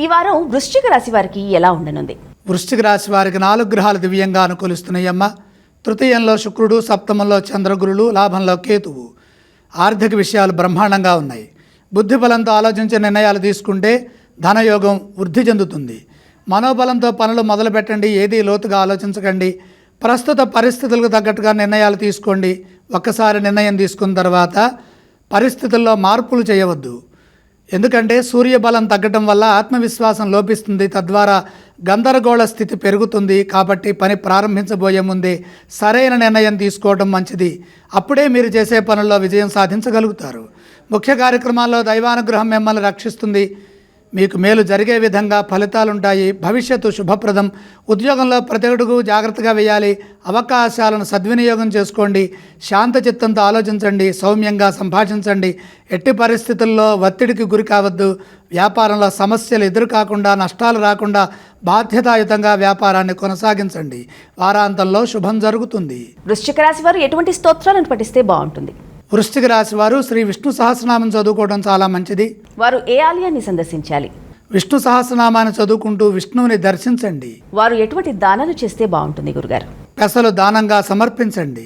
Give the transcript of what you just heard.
ఈ వారం వృశ్చిక రాశి వారికి ఎలా ఉండనుంది? వృశ్చిక రాశి వారికి నాలుగు గ్రహాలు దివ్యంగా అనుకూలిస్తున్నాయమ్మ తృతీయంలో శుక్రుడు సప్తమంలో చంద్రగురులు లాభంలో కేతువు. ఆర్థిక విషయాలు బ్రహ్మాండంగా ఉన్నాయి. బుద్ధి బలంతో ఆలోచించే నిర్ణయాలు తీసుకుంటే ధనయోగం వృద్ధి చెందుతుంది. మనోబలంతో పనులు మొదలుపెట్టండి ఏది లోతుగా ఆలోచించకండి. ప్రస్తుత పరిస్థితులకు తగ్గట్టుగా నిర్ణయాలు తీసుకోండి. ఒక్కసారి నిర్ణయం తీసుకున్న తర్వాత పరిస్థితుల్లో మార్పులు చేయవద్దు. ఎందుకంటే సూర్యబలం తగ్గటం వల్ల ఆత్మవిశ్వాసం లోపిస్తుంది తద్వారా గందరగోళ స్థితి పెరుగుతుంది కాబట్టి పని ప్రారంభించబోయే ముందే సరైన నిర్ణయం తీసుకోవడం మంచిది. అప్పుడే మీరు చేసే పనుల్లో విజయం సాధించగలుగుతారు. ముఖ్య కార్యక్రమాల్లో దైవానుగ్రహం మిమ్మల్ని రక్షిస్తుంది. మీకు మేలు జరిగే విధంగా ఫలితాలుంటాయి. భవిష్యత్తు శుభప్రదం. ఉద్యోగంలో ప్రతి ఒడుగు జాగ్రత్తగా వేయాలి. అవకాశాలను సద్వినియోగం చేసుకోండి. శాంత చిత్తంతో ఆలోచించండి. సౌమ్యంగా సంభాషించండి. ఎట్టి పరిస్థితుల్లో ఒత్తిడికి గురి కావద్దు. వ్యాపారంలో సమస్యలు ఎదురు కాకుండా నష్టాలు రాకుండా బాధ్యతాయుతంగా వ్యాపారాన్ని కొనసాగించండి. వారాంతంలో శుభం జరుగుతుంది. వృశ్చిక రాశి వారు ఎటువంటి స్తోత్రాలను పఠిస్తే బాగుంటుంది? వృశ్చిక రాశి వారు శ్రీ విష్ణు సహస్రనామం చదువుకోవడం చాలా మంచిది. వారు ఏ ఆలయాన్ని సందర్శించాలి? విష్ణు సహస్రనామాన్ని చదువుకుంటూ విష్ణువుని దర్శించండి. వారు ఎటువంటి దానాలు చేస్తే బాగుంటుంది గురుగారు? పెసలు దానంగా సమర్పించండి.